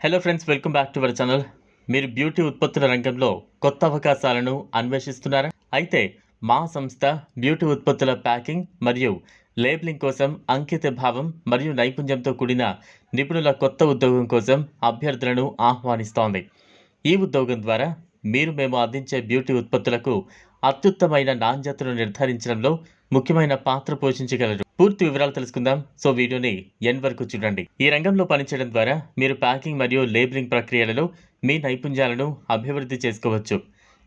Hello friends welcome back to our channel మీరు beauty ఉత్పత్తుల రంగంలో కొత్త అవకాశాలను అన్వేషిస్తున్నారా? అయితే మా సంస్థ బ్యూటీ ఉత్పత్తుల ప్యాకింగ్ మరియు లేబులింగ్ కోసం అంకిత భావం మరియు నైపుణ్యంతో కూడిన నిపుణుల కొత్త ఉద్యోగం కోసం అభ్యర్థులను ఆహ్వానిస్తోంది. ఈ ఉద్యోగం ద్వారా మీరు మేము అందించే బ్యూటీ ఉత్పత్తులకు అత్యుత్తమైన నాణ్యతను నిర్ధారించడంలో ముఖ్యమైన పాత్ర పోషించగలరు. పూర్తి వివరాలు తెలుసుకుందాం. సో వీడియోని ఎన్ వరకు చూడండి. ఈ రంగంలో పనిచేయడం ద్వారా మీరు ప్యాకింగ్ మరియు లేబులింగ్ ప్రక్రియలలో మీ నైపుణ్యాలను అభివృద్ధి చేసుకోవచ్చు.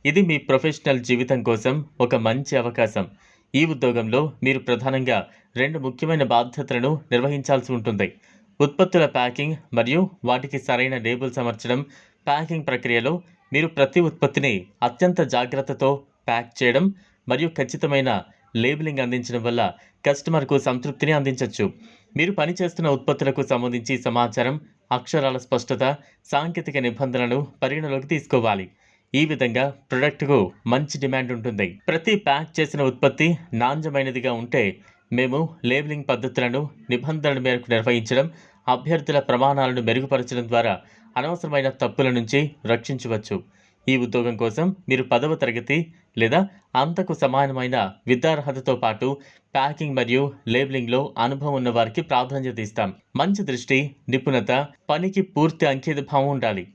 ఇది మీ ప్రొఫెషనల్ జీవితం కోసం ఒక మంచి అవకాశం. ఈ ఉద్యోగంలో మీరు ప్రధానంగా రెండు ముఖ్యమైన బాధ్యతలను నిర్వహించాల్సి ఉంటుంది. ఉత్పత్తుల ప్యాకింగ్ మరియు వాటికి సరైన లేబుల్స్ అమర్చడం ప్యాకింగ్ ప్రక్రియలో మీరు ప్రతి ఉత్పత్తిని అత్యంత జాగ్రత్తతో ప్యాక్ చేయడం మరియు ఖచ్చితమైన లేబులింగ్ అందించడం వల్ల కస్టమర్కు సంతృప్తిని అందించవచ్చు మీరు పనిచేస్తున్న ఉత్పత్తులకు సంబంధించి సమాచారం అక్షరాల స్పష్టత సాంకేతిక నిబంధనలను పరిగణలోకి తీసుకోవాలి. ఈ విధంగా ప్రొడక్ట్కు మంచి డిమాండ్ ఉంటుంది. ప్రతి ప్యాక్ చేసిన ఉత్పత్తి నాణ్యమైనదిగా ఉంటే మేము లేబులింగ్ పద్ధతులను నిబంధనల మేరకు నిర్వహించడం అభ్యర్థుల ప్రమాణాలను మెరుగుపరచడం ద్వారా అనవసరమైన తప్పుల నుంచి రక్షించవచ్చు. ఈ ఉద్యోగం కోసం మీరు పదవ తరగతి లేదా అంతకు సమానమైన విద్యార్హతతో పాటు ప్యాకింగ్ మరియు లేబులింగ్లో అనుభవం ఉన్న వారికి ప్రాధాన్యత ఇస్తాం. మంచి దృష్టి నిపుణత పనికి పూర్తి అంకిత భావం ఉండాలి.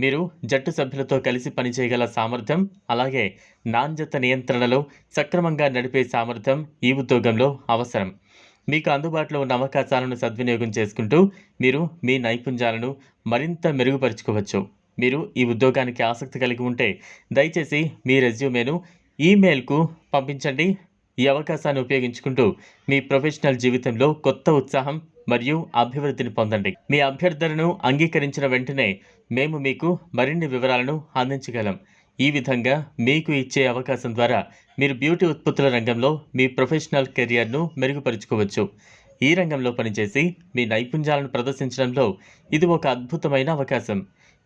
మీరు జట్టు సభ్యులతో కలిసి పనిచేయగల సామర్థ్యం అలాగే నాణ్యత నియంత్రణలో సక్రమంగా నడిపే సామర్థ్యం ఈ ఉద్యోగంలో అవసరం. మీకు అందుబాటులో ఉన్న అవకాశాలను సద్వినియోగం చేసుకుంటూ మీరు మీ నైపుణ్యాలను మరింత మెరుగుపరుచుకోవచ్చు. మీరు ఈ ఉద్యోగానికి ఆసక్తి కలిగి ఉంటే దయచేసి మీ రెజ్యూమేను ఈమెయిల్కు పంపించండి. ఈ అవకాశాన్ని ఉపయోగించుకుంటూ మీ ప్రొఫెషనల్ జీవితంలో కొత్త ఉత్సాహం మరియు అభివృద్ధిని పొందండి. మీ అభ్యర్థనను అంగీకరించిన వెంటనే మేము మీకు మరిన్ని వివరాలను అందించగలం. ఈ విధంగా మీకు ఇచ్చే అవకాశం ద్వారా మీరు బ్యూటీ ఉత్పత్తుల రంగంలో మీ ప్రొఫెషనల్ కెరియర్ను మెరుగుపరుచుకోవచ్చు. ఈ రంగంలో పనిచేసి మీ నైపుణ్యాలను ప్రదర్శించడంలో ఇది ఒక అద్భుతమైన అవకాశం.